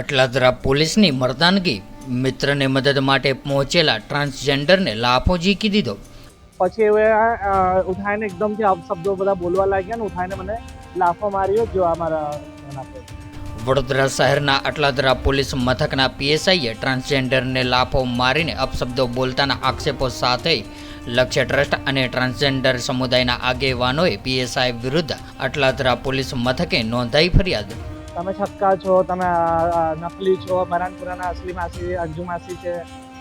અટલાદરા પોલીસની મર્દાનગી. મિત્રને મદદ માટે પહોંચેલા ટ્રાન્સજેન્ડરને લાફો ઝીકી દીધો. પછી હવે ઉઠાઈને એકદમથી અપશબ્દો બધા બોલવા લાગ્યા ને ઉઠાઈને મને લાફો માર્યો જો આ મારા વડોદરા શહેરના અટલાદરા પોલીસ મથકના પીએસઆઈએ ટ્રાન્સજેન્ડરને લાફો મારીને અપશબ્દો બોલતાના આક્ષેપો સાથે લક્ષ્ય ટ્રસ્ટ અને ટ્રાન્સજેન્ડર સમુદાયના આગેવાનોએ પીએસઆઈ વિરુદ્ધ અટલાદરા પોલીસ મથકે નોંધાઈ ફરિયાદ. તમે છક્કા છો, તમે નકલી છો મરાનપુરાના અસલી માસી, અંજુ માસી છે,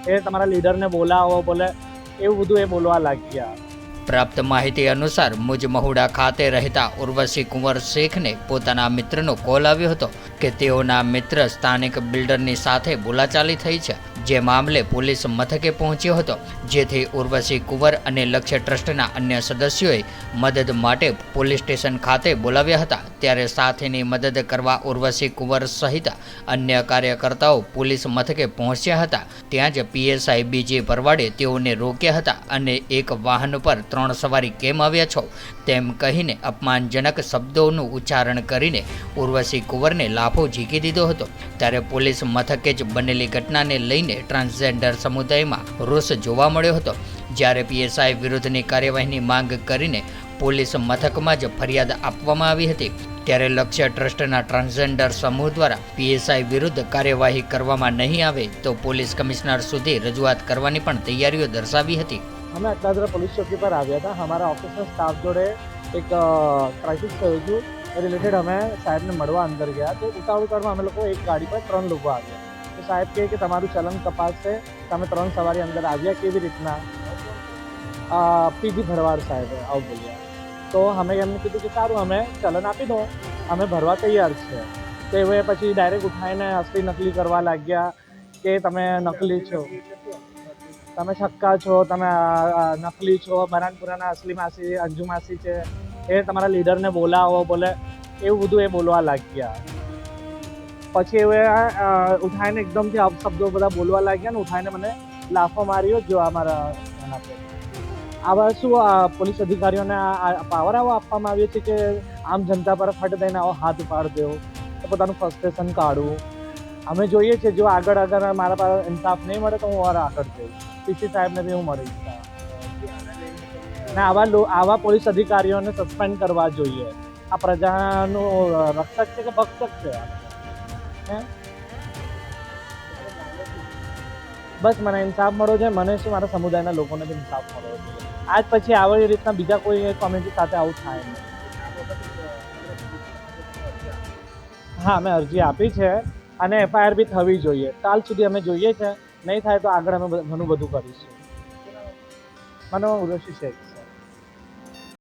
એ તમારા લીડરને બોલાવો, બોલે, એવું બધું એ બોલવા લાગ્યા. પ્રાપ્ત માહિતી અનુસાર મુજ મહુડા ખાતે રહેતા ઉર્વશી કુંવર શેખને પોતાના મિત્રનો કોલ આવ્યો હતો કે તેઓના મિત્ર સ્થાનિક બિલ્ડરની સાથે બોલાચાલી થઈ છે. જે મામલે પોલીસ મથકે પહોંચ્યો હતો, જેથી ઉર્વશી કુંવર અને લક્ષ્ય ટ્રસ્ટના અન્ય સદસ્યોએ મદદ માટે પોલીસ સ્ટેશન ખાતે બોલાવ્યા હતા. ત્યારે સાથેની મદદ કરવા ઉર્વશી કુંવર સહિત અન્ય કાર્યકર્તાઓ પોલીસ મથકે પહોંચ્યા હતા. ત્યાં જ પીએસઆઈ બીજી ભરવાડે તેઓને રોક્યા હતા અને એક વાહન પર ત્રણ સવારી કેમ આવ્યા છો? તેમ કહીને અપમાનજનક શબ્દોનું ઉચ્ચારણ કરીને ઉર્વશી કુંવરને લાફો ઝીકી દીધો હતો. ત્યારે પોલીસ મથકે જ બનેલી ઘટનાને લઈને ટ્રાન્સજેન્ડર સમુદાયમાં રોષ જોવા મળ્યો હતો. જ્યારે પીએસઆઈ વિરુદ્ધની કાર્યવાહીની માંગ કરીને પોલીસ મથકમાં જ ફરિયાદ આપવામાં આવી હતી, ત્યારે લક્ષ્ય ટ્રસ્ટના ટ્રાન્સજેન્ડર સમૂહ દ્વારા પીએસઆઈ વિરુદ્ધ કાર્યવાહી કરવામાં નહીં આવે તો પોલીસ કમિશનર સુધી રજૂઆત કરવાની પણ તૈયારીઓ દર્શાવી હતી. અમે અટલાદરા પોલીસ ચોકી પર આવ્યા હતા. અમારા ઓફિસના સ્ટાફ જોડે એક ક્રાઇસિસ થયું હતું. રિલેટેડ અમે સાહેબને મળવા અંદર ગયા. તો ઉતાવળ ઉતાવળમાં અમે લોકો એક ગાડી પર ત્રણ લોકો આવ્યા. તો સાહેબ કહે કે તમારું ચલન તપાસશે, તમે ત્રણ સવારી અંદર આવ્યા કેવી રીતના? પીજી ભરવાડ સાહેબે આવું બોલ્યા. તો અમે એમને કીધું કે સારું, અમે ચલન આપી દો. અમે ભરવા તૈયાર છે. તો એ પછી ડાયરેક્ટ ઉઠાઈને અસલી નકલી કરવા લાગ્યા કે તમે નકલી છો. તમે છક્કા છો, તમે નકલી છો મરાણપુરાના અસલી માસી, અંજુ માસી છે. એ તમારા લીડરને બોલાવો, બોલે. એવું બધું એ બોલવા લાગ્યા. પછી આ, ઉઠાઈને એકદમથી શબ્દો બધા બોલવા લાગ્યા ને ઉઠાઈને મને લાફો માર્યો જો આ મારા આવા શું આ પોલીસ અધિકારીઓને પાવર આવો આપવામાં આવ્યો છે કે આમ જનતા પર ફટ દઈને આવો હાથ ઉપાડ દેવો? તો પોતાનું ફ્રસ્ટ્રેશન કાઢવું. અમે જોઈએ છીએ જો આગળ અગર મારા પાસે ઇન્સાફ નહીં મળે તો હું વાર આગળ જઈશ. પીસી સાહેબને બી હું મળીશ ને આવા આવા પોલીસ અધિકારીઓને સસ્પેન્ડ કરવા જોઈએ. આ પ્રજાનું રક્ષક છે કે ભક્ષક છે? હે? બસ, મને ઇન્સાફ મળ્યો છે. મને શું મારા સમુદાયના લોકોને બી ઇન્સાફ મળ્યો છે. આજ પછી આવી રીતના બીજા કોઈ કોમ્યુનિટી સાથે આવું થાય નહીં. હા અમે અરજી આપી છે અને એફઆઈઆર બી થવી જોઈએ. કાલ સુધી અમે જોઈએ છે. નહીં થાય તો આગળ અમે ઘણું બધું કરીશું. મને ઉર્વશી શેખ.